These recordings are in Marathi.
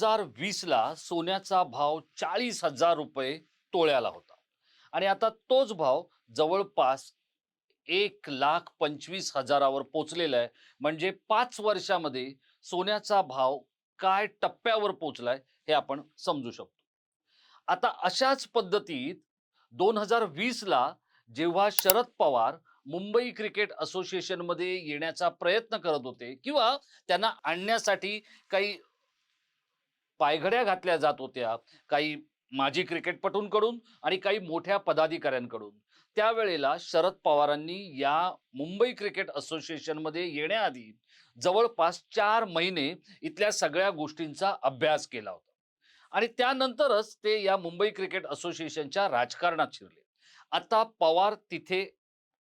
हजार वीसला सोन्याचा भाव चाळीस हजार रुपये तोळ्याला होता. आणि आता तोच भाव जवळपास एक लाख पंचवीस हजारावर पोचलेला आहे. म्हणजे पाच वर्षामध्ये सोन्याचा भाव काय टप्प्यावर पोचलाय हे आपण समजू शकतो. आता अशाच पद्धतीत दोन हजार वीसला जेव्हा शरद पवार मुंबई क्रिकेट असोसिएशनमध्ये येण्याचा प्रयत्न करत होते किंवा त्यांना आणण्यासाठी काही पायघड्या घातल्या जात होत्या. काही माजी क्रिकेटपटूंकडून आणि काही मोठ्या पदाधिकाऱ्यांकडून. त्यावेळेला शरद पवारांनी या मुंबई क्रिकेट असोसिएशनमध्ये येण्याआधी जवळपास चार महिने इथल्या सगळ्या गोष्टींचा अभ्यास केला होता. आणि त्यानंतरच ते या मुंबई क्रिकेट असोसिएशनच्या राजकारणात शिरले. आता पवार तिथे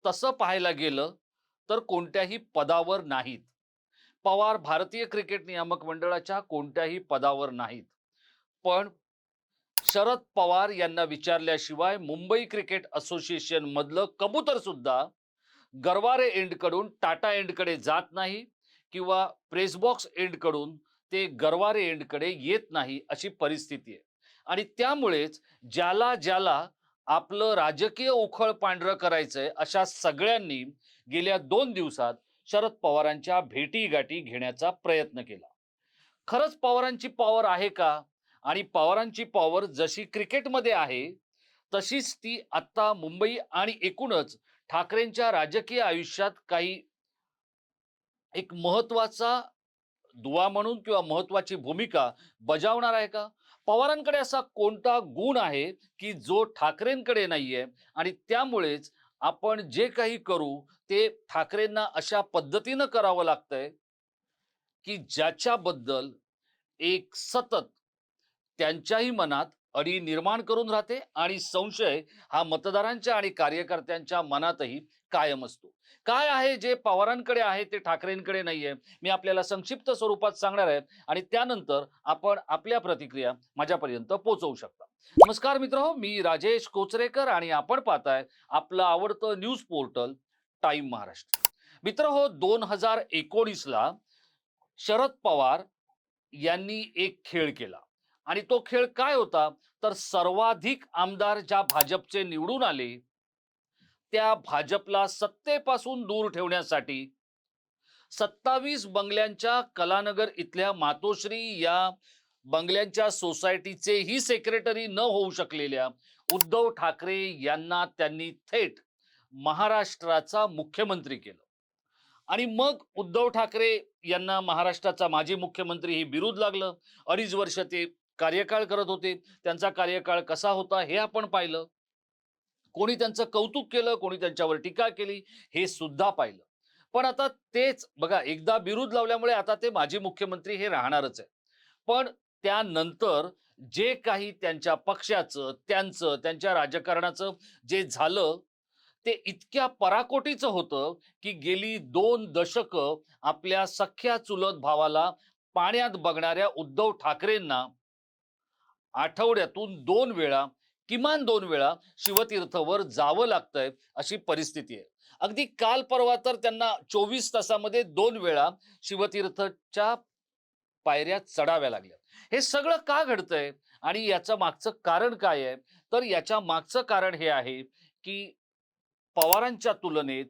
तसं पाहायला गेलं तर कोणत्याही पदावर नाहीत. पवार भारतीय क्रिकेट नियामक मंडळाच्या कोणत्याही पदावर नाहीत. पण शरद पवार यांना विचारल्याशिवाय मुंबई क्रिकेट असोसिएशन मधलं कबूतर सुद्धा गरवारे एंडकडून टाटा एंडकडे जात नाही किंवा प्रेसबॉक्स एंडकडून ते गरवारे एंडकडे येत नाही अशी परिस्थिती आहे. आणि त्यामुळेच ज्याला ज्याला आपलं राजकीय उखळ पांढरं करायचंय अशा सगळ्यांनी गेल्या दोन दिवसात शरद पवारांच्या भेटी गाठी घेण्याचा प्रयत्न केला. खरंच पवारांची पॉवर आहे का? आणि पवारांची पॉवर जशी क्रिकेटमध्ये आहे तशीच ती आत्ता मुंबई आणि एकूणच ठाकरेंच्या राजकीय आयुष्यात काही एक महत्त्वाचा दुवा म्हणून किंवा महत्वाची भूमिका बजावणार आहे का? पवारांकडे असा कोणता गुण आहे की जो ठाकरेंकडे नाहीये? आणि त्यामुळेच आपण जे काही करू ते ठाकरेंना अशा पद्धतीनं करावं लागतंय की ज्याच्याबद्दल एक सतत त्यांच्याही मनात अडी निर्माण करून राहते आणि संशय हा मतदारांच्या आणि कार्यकर्त्यांच्या मनातही कायम असतो. काय आहे जे पवारांकडे आहे ते ठाकरेंकडे नाहीये? मी आपल्याला संक्षिप्त स्वरूपात सांगणार आहे आणि त्यानंतर आपण आपल्या प्रतिक्रिया माझ्यापर्यंत पोहोचवू शकता. नमस्कार मित्र हो मी राजेश कोचरेकर आणि आपण पाहताय आपलं आवडतं न्यूज पोर्टल टाइम महाराष्ट्र. मित्र हो दोन हजार एकोणीसला शरद पवार यांनी एक खेळ केला. आणि तो खेळ काय होता? तर सर्वाधिक आमदार ज्या भाजपचे निवडून आले त्या भाजपला सत्तेपासून दूर ठेवण्यासाठी सत्तावीस बंगल्यांच्या कलानगर इथल्या मातोश्री या बंगल्यांच्या सोसायटीचेही सेक्रेटरी न होऊ शकलेल्या उद्धव ठाकरे यांना त्यांनी थेट महाराष्ट्राचा मुख्यमंत्री केलं. आणि मग उद्धव ठाकरे यांना महाराष्ट्राचा माजी मुख्यमंत्री हे बिरुद लागलं. अडीच वर्ष ते कार्यकाळ करत होते. त्यांचा कार्यकाळ कसा होता हे आपण पाहिलं. कोणी त्यांचं कौतुक केलं कोणी त्यांच्यावर टीका केली हे सुद्धा पाहिलं. पण आता तेच बघा एकदा बिरुद लावल्यामुळे आता ते माजी मुख्यमंत्री हे राहणारच आहे पण त्यानंतर जे काही त्यांच्या पक्षाचं त्यांचं त्यांच्या राजकारणाचं जे झालं ते इतक्या पराकोटीचं होतं की गेली दोन दशकं आपल्या सख्या चुलत भावाला पाण्यात बघणाऱ्या उद्धव ठाकरेंना आठवड्यातून दोन वेळा किमान दोन वेळा शिवतीर्थवर जावं लागतंय अशी परिस्थिती आहे. अगदी काल परवा तर त्यांना चोवीस तासामध्ये दोन वेळा शिवतीर्थच्या पायऱ्या चढाव्या लागल्या. हे सगळं का घडतंय आणि याचं मागचं कारण काय आहे? तर याच्या मागचं कारण हे आहे की पवारांच्या तुलनेत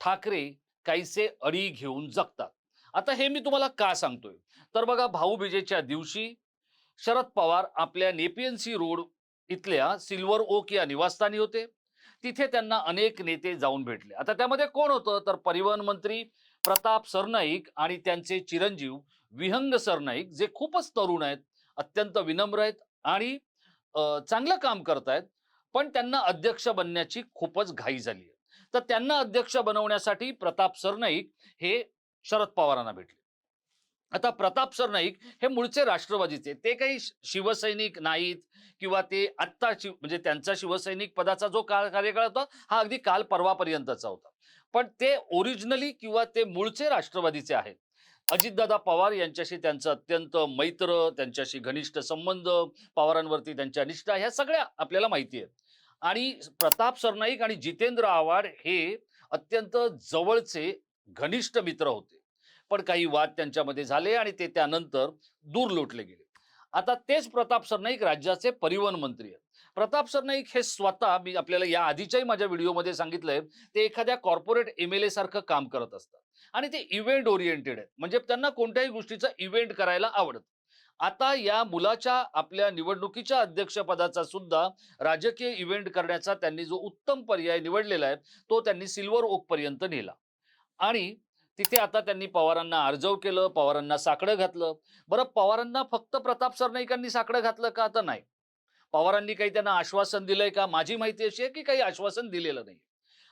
ठाकरे काहीसे अडी घेऊन जगतात. आता हे मी तुम्हाला का सांगतोय? तर बघा भाऊबीजेच्या दिवशी शरद पवार आपल्या नेपियन्सी रोड इथल्या सिल्वर ओक या निवासस्थानी होते. तिथे त्यांना अनेक नेते जाऊन भेटले. आता त्यामध्ये कोण होतं? तर परिवहन मंत्री प्रताप सरनाईक आणि त्यांचे चिरंजीव विहंग सरनाईक जे खूपच तरुण आहेत अत्यंत विनम्र आहेत आणि चांगलं काम करतायत. पण त्यांना अध्यक्ष बनण्याची खूपच घाई झाली तर त्यांना अध्यक्ष बनवण्यासाठी प्रताप सरनाईक हे शरद पवारांना भेटले. आता प्रताप सरनाईक हे मूळचे राष्ट्रवादीचे ते काही शिवसैनिक नाहीत किंवा ते आत्ता शिव म्हणजे त्यांचा शिवसैनिक पदाचा जो काळ कार्यकाळ होता हा अगदी काल परवापर्यंतचा होता. पण ते ओरिजिनली किंवा ते मूळचे राष्ट्रवादीचे आहेत. अजितदादा पवार यांच्याशी त्यांचं अत्यंत मैत्र त्यांच्याशी घनिष्ठ संबंध पवारांवरती त्यांच्या निष्ठा ह्या सगळ्या आपल्याला माहिती आहेत. आणि प्रताप सरनाईक आणि जितेंद्र आव्हाड हे अत्यंत जवळचे घनिष्ठ मित्र होते. पण काही वाद त्यांच्यामध्ये झाले आणि ते त्यानंतर दूर लोटले गेले. आता तेच प्रताप सरनाईक राज्याचे परिवहन मंत्री आहेत. प्रताप सरनाईक हे स्वतः मी आपल्याला या आधीच्याही माझ्या व्हिडिओमध्ये सांगितलंय ते एखाद्या कॉर्पोरेट एम एल ए सारखं काम करत असतात. आणि ते इव्हेंट ओरिएंटेड आहेत. म्हणजे त्यांना कोणत्याही गोष्टीचं इव्हेंट करायला आवडत आता या मुलाच्या आपल्या निवडणुकीच्या अध्यक्षपदाचा सुद्धा राजकीय इव्हेंट करण्याचा त्यांनी जो उत्तम पर्याय निवडलेला आहे तो त्यांनी सिल्वर ओक पर्यंत नेला. आणि तिथे आता त्यांनी पवारांना अर्जव केलं पवारांना साकडं घातलं. बरं पवारांना फक्त प्रताप सरनाईकांनी साकडं घातलं का तर नाही? पवारांनी काही त्यांना आश्वासन दिलंय का? माझी माहिती अशी आहे की काही आश्वासन दिलेलं नाही.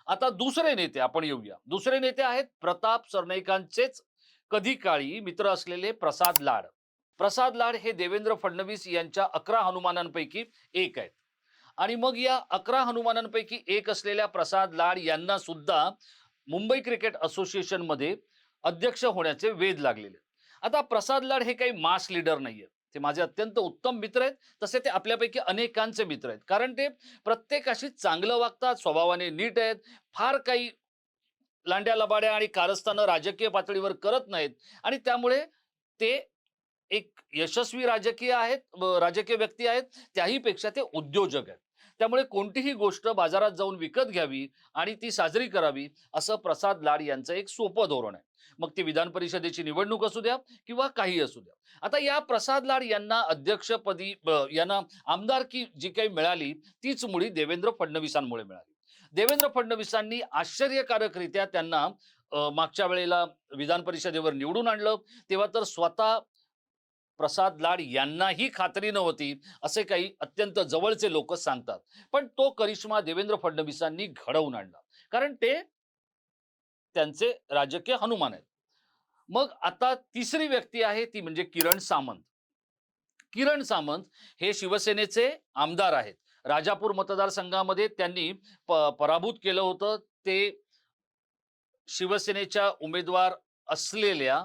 आता दुसरे नेते आपण येऊया. दुसरे नेते आहेत प्रताप सरनाईकांचेच कधी काळी मित्र असलेले प्रसाद लाड. प्रसाद लाड हे देवेंद्र फडणवीस यांच्या अकरा हनुमानांपैकी एक आहेत. आणि मग या अकरा हनुमानांपैकी एक असलेल्या प्रसाद लाड यांना सुद्धा मुंबई क्रिकेट असोसिएशनमध्ये अध्यक्ष होण्याचे वेध लागलेले आहेत. आता प्रसाद लाड हे काही मास लीडर नाहीये ते माझे अत्यंत उत्तम मित्र आहेत. तसे ते आपल्यापैकी अनेकांचे मित्र आहेत. कारण ते प्रत्येकाशी चांगलं वागतात स्वभावाने नीट आहेत. फार काही लांड्या लबाड्या आणि कारस्थानं राजकीय पातळीवर करत नाहीत. आणि त्यामुळे ते एक यशस्वी राजकीय आहेत राजकीय व्यक्ती आहेत त्याहीपेक्षा ते उद्योजक आहेत. त्यामुळे कोणतीही गोष्ट बाजारात जाऊन विकत घ्यावी आणि ती साजरी करावी असं प्रसाद लाड यांचं एक सोपं धोरण आहे. मग ती विधान परिषदेची निवडणूक असू द्या किंवा काही असू द्या. आता या प्रसाद लाड यांना अध्यक्षपदी यांना आमदारकी जी काही मिळाली तीच मुळी देवेंद्र फडणवीसांमुळे मिळाली. देवेंद्र फडणवीसांनी आश्चर्यकारकरित्या त्यांना मागच्या वेळेला विधान परिषदेवर निवडून आणलं तेव्हा तर स्वतः प्रसाद लाड यांनाही खात्री नव्हती असे काही अत्यंत जवळचे लोक सांगतात. पण तो करिश्मा देवेंद्र फडणवीसांनी घडवून आणला. कारण ते त्यांचे राजकीय हनुमान आहेत. मग आता तिसरी व्यक्ती आहे ती म्हणजे किरण सामंत. किरण सामंत हे शिवसेनेचे आमदार आहेत. राजापूर मतदारसंघामध्ये त्यांनी प- पराभूत केलं होतं. ते शिवसेनेच्या उमेदवार असलेल्या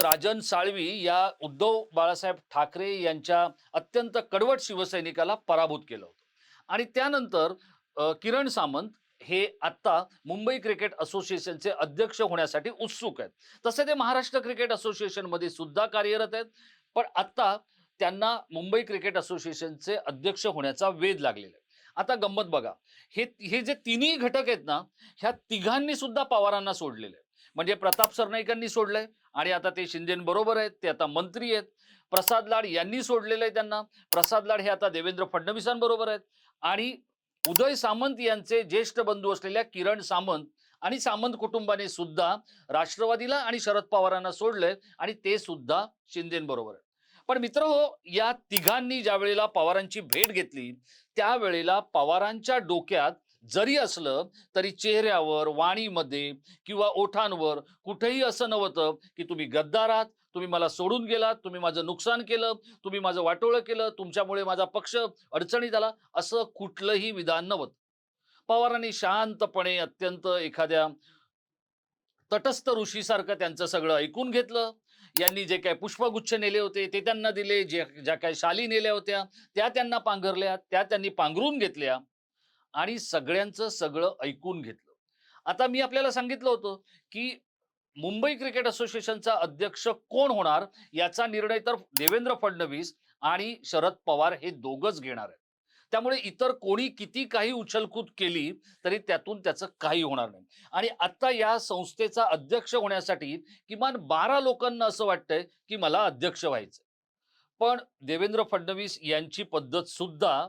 राजन साळवी या उद्धव बाळासाहेब ठाकरे यांच्या अत्यंत कडवट शिवसैनिकाला पराभूत केलं होतं. आणि त्यानंतर किरण सामंत हे आत्ता मुंबई क्रिकेट असोसिएशनचे अध्यक्ष होण्यासाठी उत्सुक आहेत. तसे ते महाराष्ट्र क्रिकेट असोसिएशनमध्ये सुद्धा कार्यरत आहेत. पण आत्ता त्यांना मुंबई क्रिकेट असोसिएशनचे अध्यक्ष होण्याचा वेध लागलेला आहे. आता गंमत बघा. हे हे जे तिन्ही घटक आहेत ना ह्या तिघांनी सुद्धा पवारांना सोडलेले आहे म्हणजे प्रताप सरनाईकांनी सोडलंय आणि आता ते शिंदेबरोबर आहेत ते आता मंत्री आहेत. प्रसाद लाड यांनी सोडलेलं आहे त्यांना. प्रसाद लाड हे आता देवेंद्र फडणवीसांबरोबर आहेत. आणि उदय सामंत यांचे ज्येष्ठ बंधू असलेल्या किरण सामंत आणि सामंत कुटुंबाने सुद्धा राष्ट्रवादीला आणि शरद पवारांना सोडलंय आणि ते सुद्धा शिंदेबरोबर आहेत. पण मित्र हो या तिघांनी ज्या वेळेला पवारांची भेट घेतली त्यावेळेला पवारांच्या डोक्यात जरी असलं तरी चेहऱ्यावर वाणीमध्ये किंवा ओठांवर कुठेही असं नव्हतं की तुम्ही गद्दार आहात तुम्ही मला सोडून गेलात तुम्ही माझं नुकसान केलं तुम्ही माझं वाटोळं केलं तुमच्यामुळे माझा पक्ष अडचणीत आला असं कुठलंही विधान नव्हतं. पवारांनी शांतपणे अत्यंत एखाद्या तटस्थ ऋषीसारखं त्यांचं सगळं ऐकून घेतलं. यांनी जे काय पुष्पगुच्छ नेले होते ते त्यांना दिले जे ज्या काही शाली नेल्या होत्या त्या त्यांना पांघरल्या त्या त्यांनी पांघरून घेतल्या. आणि सगळ्यांचं सगळं ऐकून घेतलं. आता मी आपल्याला सांगितलं होतं की मुंबई क्रिकेट असोसिएशनचा अध्यक्ष कोण होणार याचा निर्णय तर देवेंद्र फडणवीस आणि शरद पवार हे दोघच घेणार आहेत. त्यामुळे इतर कोणी किती काही उछलकूद केली तरी त्यातून त्याचं काही होणार नाही. आणि आता या संस्थेचा अध्यक्ष होण्यासाठी किमान बारा लोकांना असं वाटतंय की मला अध्यक्ष व्हायचं पण देवेंद्र फडणवीस यांची पद्धत सुद्धा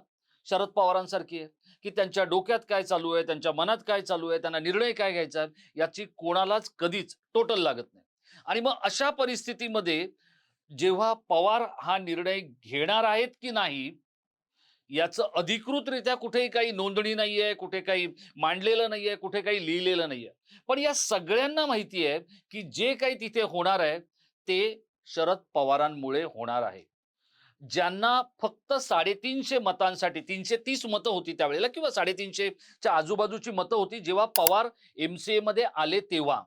शरद पवारांसारखी आहे. की त्यांच्या डोक्यात काय चालू आहे त्यांच्या मनात काय चालू आहे त्यांना निर्णय काय घ्यायचा आहे याची कोणालाच कधीच टोटल लागत नाही. आणि मग अशा परिस्थितीमध्ये जेव्हा पवार हा निर्णय घेणार आहेत की नाही याचं अधिकृतरित्या कुठेही काही नोंदणी नाहीये कुठे काही मांडलेलं नाहीये कुठे काही लिहिलेलं नाहीये. पण या सगळ्यांना माहिती आहे की जे काही तिथे होणार आहे ते शरद पवारांमुळे होणार आहे. ज्यांना फक्त साडेतीनशे मतांसाठी तीनशे तीस मतं होती त्यावेळेला किंवा साडेतीनशेच्या आजूबाजूची मतं होती जेव्हा पवार एमसीए मध्ये आले तेव्हा.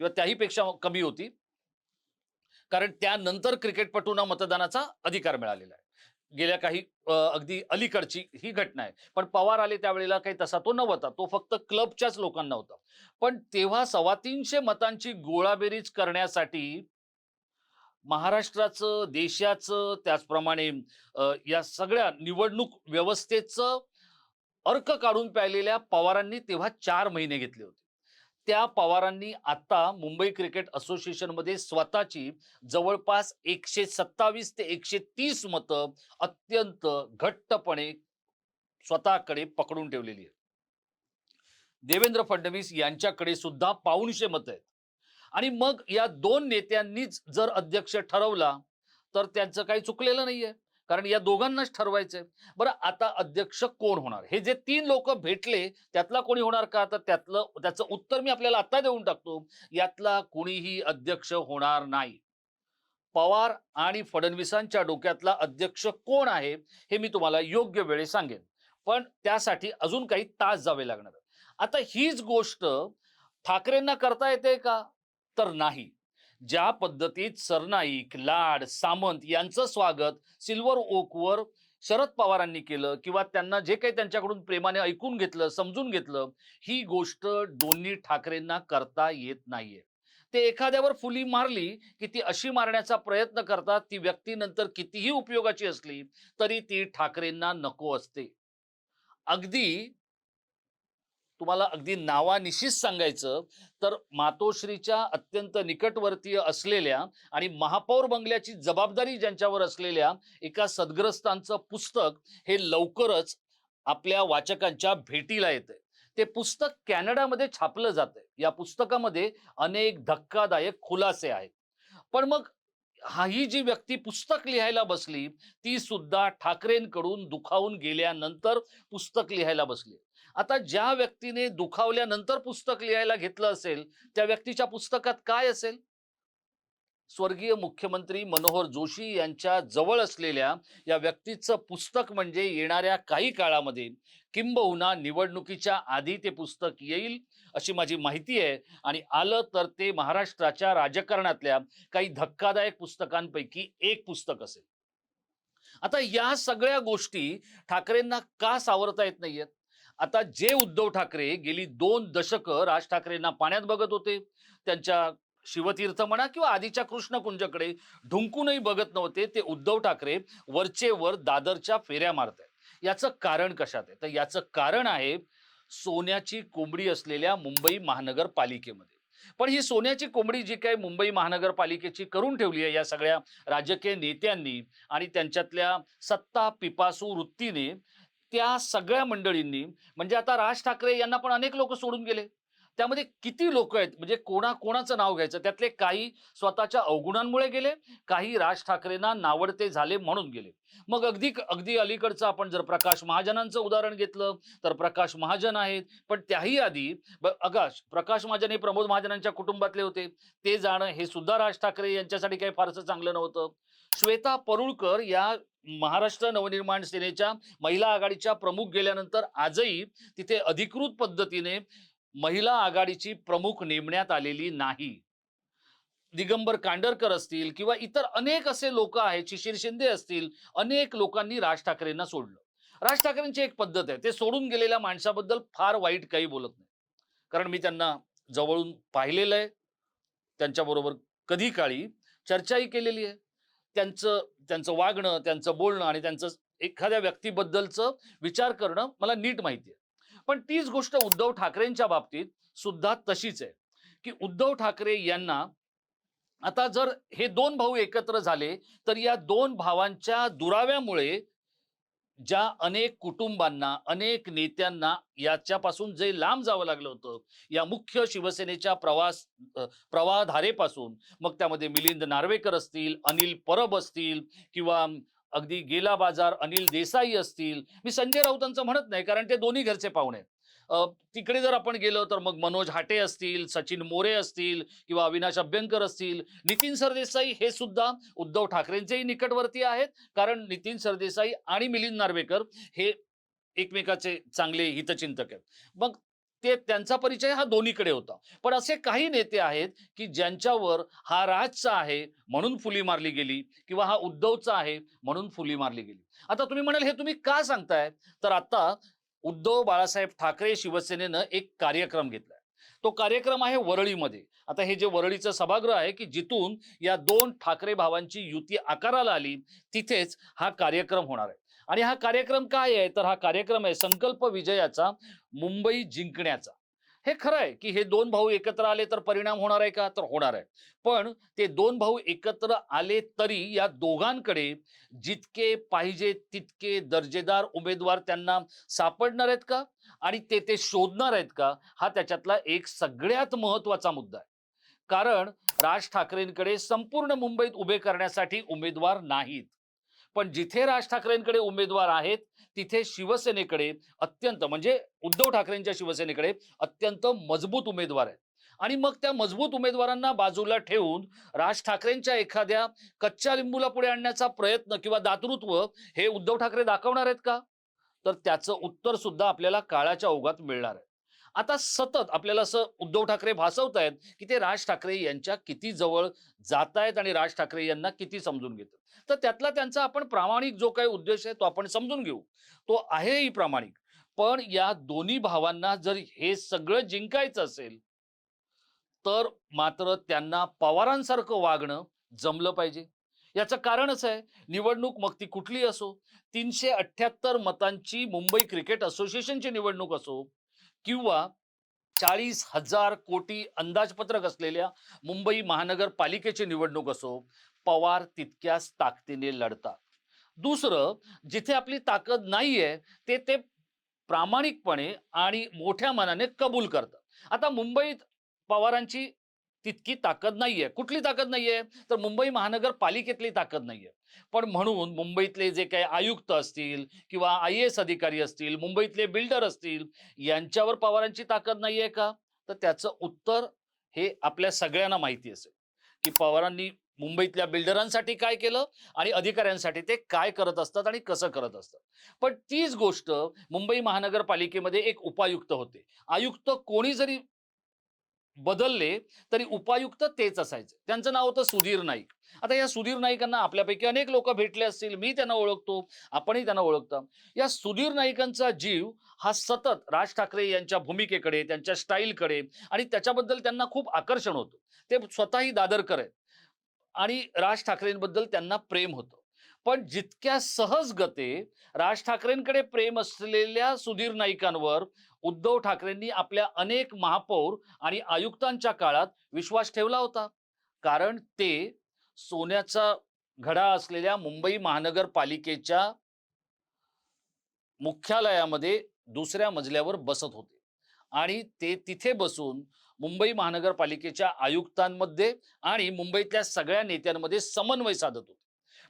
किंवा त्याहीपेक्षा कमी होती. कारण त्यानंतर क्रिकेटपटूंना मतदानाचा अधिकार मिळालेला आहे. गेल्या काही अगदी अलीकडची ही घटना आहे. पण पवार आले त्यावेळेला काही तसा तो नव्हता. तो फक्त क्लबच्याच लोकांना होता. पण तेव्हा सव्वा तीनशे मतांची गोळाबेरीज करण्यासाठी महाराष्ट्राचं देशाचं त्याचप्रमाणे या सगळ्या निवडणूक व्यवस्थेचं अर्क काढून प्यायलेल्या पवारांनी तेव्हा चार महिने घेतले होते. त्या पवारांनी आता मुंबई क्रिकेट असोसिएशनमध्ये स्वतःची जवळपास एकशे सत्तावीस ते एकशे तीस मतं अत्यंत घट्टपणे स्वतःकडे पकडून ठेवलेली आहे देवेंद्र फडणवीस यांच्याकडे सुद्धा पाऊनशे मतं आहेत. आणि मग या दोन नेत्यांनीच जर अध्यक्ष ठरवला तर त्यांचं काही चुकलेलं नाहीये. कारण या दोघांनाच ठरवायचंय. बरं आता अध्यक्ष कोण होणार? हे जे तीन लोक भेटले त्यातला कोणी होणार का? तर त्यातलं त्याचं उत्तर मी आपल्याला आता देऊन टाकतो. यातला कोणीही अध्यक्ष होणार नाही. पवार आणि फडणवीसांच्या डोक्यातला अध्यक्ष कोण आहे हे मी तुम्हाला योग्य वेळी सांगेन. पण त्यासाठी अजून काही तास जावे लागणार आता हीच गोष्ट ठाकरेंना करता येते का? तर नाही. ज्या पद्धतीत सरनाईक लाड सामंत यांचं स्वागत सिल्वर ओकवर शरद पवारांनी केलं किंवा त्यांना जे काही त्यांच्याकडून प्रेमाने ऐकून घेतलं समजून घेतलं ही गोष्ट दोन्ही ठाकरेंना करता येत नाहीये. ते एखाद्यावर फुली मारली की ती अशी मारण्याचा प्रयत्न करतात ती व्यक्ती नंतर कितीही उपयोगाची असली तरी ती ठाकरेंना नको असते. अगदी तुम्हाला अगदी नावानिशीच सांगायचं तर मातोश्रीच्या अत्यंत निकटवर्तीय असलेल्या आणि महापौर बंगल्याची जबाबदारी ज्यांच्यावर असलेल्या एका सद्ग्रस्तांचं पुस्तक हे लवकरच आपल्या वाचकांच्या भेटीला येतं ते पुस्तक कॅनडामध्ये छापलं जातं या पुस्तकामध्ये अनेक धक्कादायक खुलासे आहेत. पण मग हा ही जी व्यक्ती पुस्तक लिहायला बसली ती सुद्धा ठाकरेंकडून दुखावून गेल्यानंतर पुस्तक लिहायला बसली. आता ज्या व्यक्तीने दुखावल्यानंतर पुस्तक लिहायला घेतलं असेल त्या व्यक्तीच्या पुस्तकात काय असेल? स्वर्गीय मुख्यमंत्री मनोहर जोशी यांच्या जवळ असलेल्या या व्यक्तीचं पुस्तक म्हणजे येणाऱ्या काही काळामध्ये किंबहुना निवडणुकीच्या आधी ते पुस्तक येईल अशी माझी माहिती आहे. आणि आलं तर ते महाराष्ट्राच्या राजकारणातल्या काही धक्कादायक पुस्तकांपैकी एक पुस्तक असेल. आता या सगळ्या गोष्टी ठाकरेंना का सावरता येत नाहीयेत? आता जे उद्धव ठाकरे गेली दोन दशकं राज ठाकरेंना पाण्यात बघत होते त्यांच्या शिवतीर्थ म्हणा किंवा आधीच्या कृष्णकुंजकडे ढुंकूनही बघत नव्हते ते उद्धव ठाकरे वरचे वर दादरच्या फेऱ्या मारत आहेत याचं कारण कशात आहे? तर याचं कारण आहे सोन्याची कोंबडी असलेल्या मुंबई महानगरपालिकेमध्ये. पण ही सोन्याची कोंबडी जी काही मुंबई महानगरपालिकेची करून ठेवली आहे या सगळ्या राजकीय नेत्यांनी आणि त्यांच्यातल्या सत्ता पिपासू वृत्तीने त्या सगळ्या मंडळींनी म्हणजे आता राज ठाकरे यांना पण अनेक लोक सोडून गेले. त्यामध्ये किती लोक आहेत? म्हणजे कोणा कोणाचं नाव घ्यायचं? त्यातले काही स्वतःच्या अवगुणांमुळे गेले काही राज ठाकरेंना नावडते झाले म्हणून गेले. मग अगदी अगदी अलीकडचं आपण जर प्रकाश महाजनांचं उदाहरण घेतलं तर प्रकाश महाजन आहेत. पण त्याही आधी अगाश प्रकाश महाजन हे प्रमोद महाजनांच्या कुटुंबातले होते. ते जाणं हे सुद्धा राज ठाकरे यांच्यासाठी काही फारसं चांगलं नव्हतं. श्वेता परुळकर या महाराष्ट्र नवनिर्माण सेनेच्या महिला आघाडीच्या प्रमुख गेल्यानंतर आजही तिथे अधिकृत पद्धतीने महिला आघाडीची प्रमुख नेमण्यात आलेली नाही. दिगंबर कांडरकर असतील किंवा इतर अनेक असे लोक आहेत शिशिर शिंदे असतील अनेक लोकांनी राज ठाकरेंना सोडलं. राज ठाकरेंची एक पद्धत आहे ते सोडून गेलेल्या माणसाबद्दल फार वाईट काही बोलत नाही. कारण मी त्यांना जवळून पाहिलेलं आहे. त्यांच्याबरोबर कधी काळी चर्चाही केलेली आहे. त्यांचं त्यांचं वागणं त्यांचं बोलणं आणि त्यांचं एखाद्या व्यक्तीबद्दलचं विचार करणं मला नीट माहिती आहे पण तीच गोष्ट उद्धव ठाकरेंच्या बाबतीत सुद्धा तशीच आहे. की उद्धव ठाकरे यांना आता जर हे दोन भाऊ एकत्र झाले तर या दोन भावांच्या दुराव्यामुळे ज्या अनेक कुटुंबांना अनेक नेत्यांना याच्यापासून जे लांब जावं लागलं होतं या मुख्य शिवसेनेच्या प्रवास अ, प्रवाहधारेपासून मग त्यामध्ये मिलिंद नार्वेकर असतील अनिल परब असतील किंवा अगदी गेला बाजार अनिल देसाई असतील मी संजय राऊतांचं म्हणत नाही कारण ते दोन्ही घरचे पाहुणे आहेत. तिकडे जर आपण गेलो तर मग मनोज हाटे असतील सचिन मोरे असतील किंवा अविनाश अभ्यंकर असतील. नितीन सरदेसाई हे सुद्धा उद्धव ठाकरेंचेही निकटवर्ती आहेत. कारण नितीन सरदेसाई आणि मिलिंद नार्वेकर हे एकमेकाचे चांगले हितचिंतक आहेत. मग ते त्यांचा परिचय हा दोन्हीकडे होता. पण असे काही नेते आहेत की ज्यांच्यावर हा राजचा आहे म्हणून फुली मारली गेली किंवा हा उद्धवचा आहे म्हणून फुली मारली गेली. आता तुम्ही म्हणाल हे तुम्ही का सांगताय? तर आता उद्धव बाळासाहेब ठाकरे शिवसेनेनं एक कार्यक्रम घेतलाय. तो कार्यक्रम आहे वरळीमध्ये. आता हे जे वरळीचं सभागृह आहे की जिथून या दोन ठाकरे भावांची युती आकाराला आली तिथेच हा कार्यक्रम होणार आहे. आणि हा कार्यक्रम काय आहे? तर हा कार्यक्रम आहे संकल्प विजयाचा मुंबई जिंकण्याचा. हे खरं आहे की हे दोन भाऊ एकत्र आले तर परिणाम होणार आहे का? तर होणार आहे. पण ते दोन भाऊ एकत्र आले तरी या दोघांकडे जितके पाहिजे तितके दर्जेदार उमेदवार त्यांना सापडणार आहेत का? आणि ते ते शोधणार आहेत का? हा त्याच्यातला एक सगळ्यात महत्त्वाचा मुद्दा आहे. कारण राज ठाकरेंकडे संपूर्ण मुंबईत उभे करण्यासाठी उमेदवार नाहीत. पण जिथे राज ठाकरेंकडे उमेदवार आहेत तिथे शिवसेनेकडे अत्यंत म्हणजे उद्धव ठाकरेंच्या शिवसेनेकडे अत्यंत मजबूत उमेदवार आहेत. आणि मग त्या मजबूत उमेदवारांना बाजूला ठेवून राज ठाकरेंच्या एखाद्या कच्च्या लिंबूला पुढे आणण्याचा प्रयत्न किंवा दातृत्व हे उद्धव ठाकरे दाखवणार आहेत का? तर त्याचं उत्तर सुद्धा आपल्याला काळाच्या ओघात मिळणार आहे. आता सतत आपल्याला असं उद्धव ठाकरे भासवत आहेत की ते राज ठाकरे यांच्या किती जवळ जात आहेत आणि राज ठाकरे यांना किती समजून घेतात. तर त्यातला त्यांचा आपण प्रामाणिक जो काही उद्देश आहे तो आपण समजून घेऊ. तो आहेही प्रामाणिक. पण या दोन्ही भावांना जर हे सगळं जिंकायचं असेल तर मात्र त्यांना पवारांसारखं वागणं जमलं पाहिजे. याचं कारणच आहे निवडणूक मग ती कुठली असो तीनशे अठ्ठ्याहत्तर मतांची मुंबई क्रिकेट असोसिएशनची निवडणूक असो किंवा चाळीस हजार कोटी अंदाजपत्रक असलेल्या मुंबई महानगरपालिकेची निवडणूक असो पवार तितक्याच ताकदीने लढतात. दुसरं जिथे आपली ताकद नाहीये ते ते प्रामाणिकपणे आणि मोठ्या मनाने कबूल करतात. आता मुंबईत पवारांची तितकी ताकद नाहीये. कुठली ताकद नाहीये? तर मुंबई महानगरपालिकेतली ताकद नाहीये. पण म्हणून मुंबईतले जे काही आयुक्त असतील किंवा आय एस अधिकारी असतील मुंबईतले बिल्डर असतील यांच्यावर पवारांची ताकद नाहीये का? तर त्याचं उत्तर हे आपल्या सगळ्यांना माहिती असेल. की पवारांनी मुंबईतल्या बिल्डरांसाठी काय केलं आणि अधिकाऱ्यांसाठी ते काय करत असतात आणि कसं करत असतात. पण तीच गोष्ट मुंबई महानगरपालिकेमध्ये एक उपायुक्त होते. आयुक्त कोणी जरी बदलले तरी उपायुक्त तेच असायचे. त्यांचं नाव होतं सुधीर नाईक. आता या सुधीर नाईकांना आपल्यापैकी अनेक लोक भेटले असतील मी त्यांना ओळखतो आपणही त्यांना ओळखता. या सुधीर नाईकांचा जीव हा सतत राज ठाकरे यांच्या भूमिकेकडे त्यांच्या स्टाईलकडे आणि त्याच्याबद्दल त्यांना खूप आकर्षण होतं. ते स्वतःही दादरकर आहेत. आणि राज ठाकरेंबद्दल त्यांना प्रेम होतं. पण जितक्या सहज गते राज ठाकरेंकडे प्रेम असलेल्या सुधीर नाईकांवर उद्धव ठाकरेंनी आपल्या अनेक महापौर आणि आयुक्तांच्या काळात विश्वास ठेवला होता. कारण ते सोन्याचा घडा असलेल्या मुंबई महानगरपालिकेच्या मुख्यालयामध्ये दुसऱ्या मजल्यावर बसत होते. आणि ते तिथे बसून मुंबई महानगरपालिकेच्या आयुक्तांमध्ये आणि मुंबईतल्या सगळ्या नेत्यांमध्ये समन्वय साधत होते.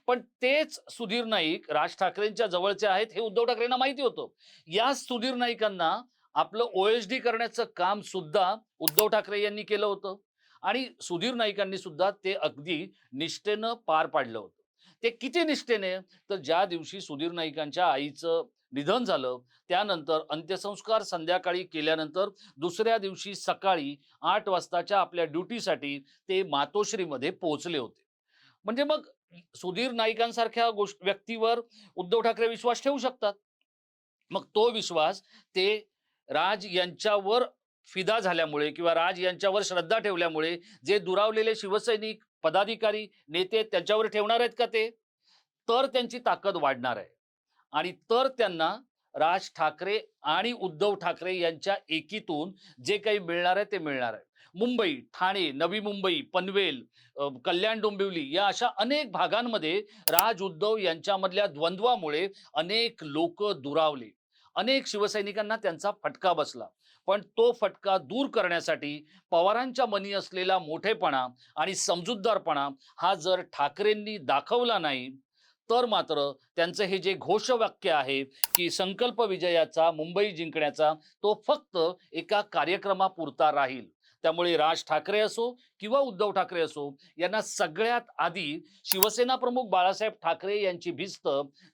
पण तेच सुधीर नाईक राज ठाकरेंच्या जवळचे आहेत हे उद्धव ठाकरेंना माहिती होतं. या सुधीर नाईकांना आपलं ओएसडी करण्याचं काम सुद्धा उद्धव ठाकरे यांनी केलं होतं. आणि सुधीर नाईकांनी सुद्धा ते अगदी निष्ठेनं पार पाडलं होतं. ते किती निष्ठेने? तर ज्या दिवशी सुधीर नाईकांच्या आईचं निधन झालं त्यानंतर अंत्यसंस्कार संध्याकाळी केल्यानंतर दुसऱ्या दिवशी सकाळी आठ वाजताच्या आपल्या ड्युटीसाठी ते मातोश्रीमध्ये पोहोचले होते. म्हणजे मग सुधीर नाईकांसारख्या गोष्ट व्यक्तीवर उद्धव ठाकरे विश्वास ठेवू शकतात. मग तो विश्वास ते राज यांच्यावर फिदा झाल्यामुळे किंवा राज यांच्यावर श्रद्धा ठेवल्यामुळे जे दुरावलेले शिवसैनिक पदाधिकारी नेते त्यांच्यावर ठेवणार आहेत का ते? तर त्यांची ताकद वाढणार आहे. आणि तर त्यांना राज ठाकरे आणि उद्धव ठाकरे यांच्या एकीतून जे काही मिळणार आहे ते मिळणार आहे. मुंबई ठाणे नवी मुंबई पनवेल कल्याण डोंबिवली या अशा अनेक भागांमध्ये राज उद्धव यांच्यामधल्या द्वंद्वामुळे अनेक लोक दुरावले. अनेक शिवसैनिकांना त्यांचा फटका बसला. पण तो फटका दूर करण्यासाठी पवारांच्या मनी असलेला मोठेपणा आणि समजूतदारपणा हा जर ठाकरेंनी दाखवला नाही तर मात्र त्यांचं हे जे घोषवाक्य आहे की संकल्प विजयाचा मुंबई जिंकण्याचा तो फक्त एका कार्यक्रमापुरता राहील. त्यामुळे राज ठाकरे असो किंवा उद्धव ठाकरे असो यांना सगळ्यात आधी शिवसेना प्रमुख बाळासाहेब ठाकरे यांची भिस्त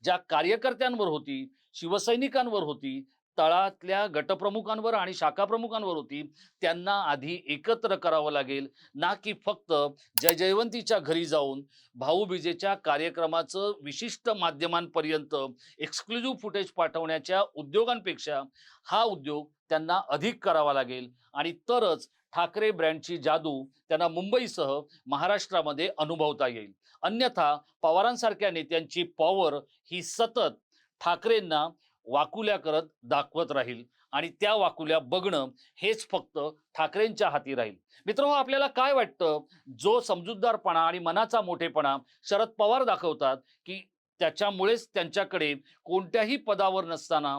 ज्या कार्यकर्त्यांवर होती शिवसैनिकांवर होती तळातल्या गटप्रमुखांवर आणि शाखाप्रमुखांवर होती त्यांना आधी एकत्र करावं लागेल. ना की फक्त जय जयवंतीच्या घरी जाऊन भाऊबीजेच्या कार्यक्रमाचं विशिष्ट माध्यमांपर्यंत एक्सक्लुझिव्ह फुटेज पाठवण्याच्या उद्योगांपेक्षा हा उद्योग त्यांना अधिक करावा लागेल. आणि तरच ठाकरे ब्रँडची जादू त्यांना मुंबईसह महाराष्ट्रामध्ये अनुभवता येईल. अन्यथा पवारांसारख्या नेत्यांची पॉवर ही सतत ठाकरेंना वाकुल्या करत दाखवत राहील आणि त्या वाकुल्या बघणं हेच फक्त ठाकरेंच्या हाती राहील. मित्रांनो आपल्याला काय वाटतं? जो समजूतदारपणा आणि मनाचा मोठेपणा शरद पवार दाखवतात की त्याच्यामुळेच त्यांच्याकडे कोणत्याही पदावर नसताना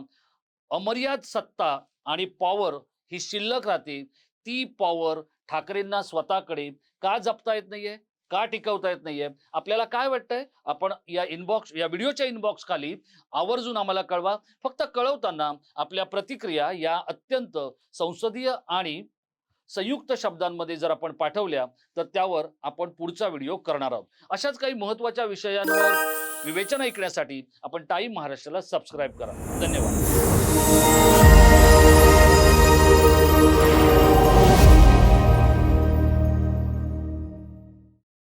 अमर्याद सत्ता आणि पॉवर ही शिल्लक राहते ती पॉवर ठाकरेंना स्वतःकडे का जपता येत नाहीये? का टिकवता येत नाहीये? आपल्याला काय वाटतंय? आपण या इनबॉक्स या व्हिडिओच्या इनबॉक्स खाली आवर्जून आम्हाला कळवा. फक्त कळवताना आपल्या प्रतिक्रिया या अत्यंत संसदीय आणि संयुक्त शब्दांमध्ये जर आपण पाठवल्या तर त्यावर आपण पुढचा व्हिडिओ करणार आहोत. अशाच काही महत्त्वाच्या विषयांवर विवेचन ऐकण्यासाठी आपण टाईम महाराष्ट्राला सबस्क्राईब करा. धन्यवाद.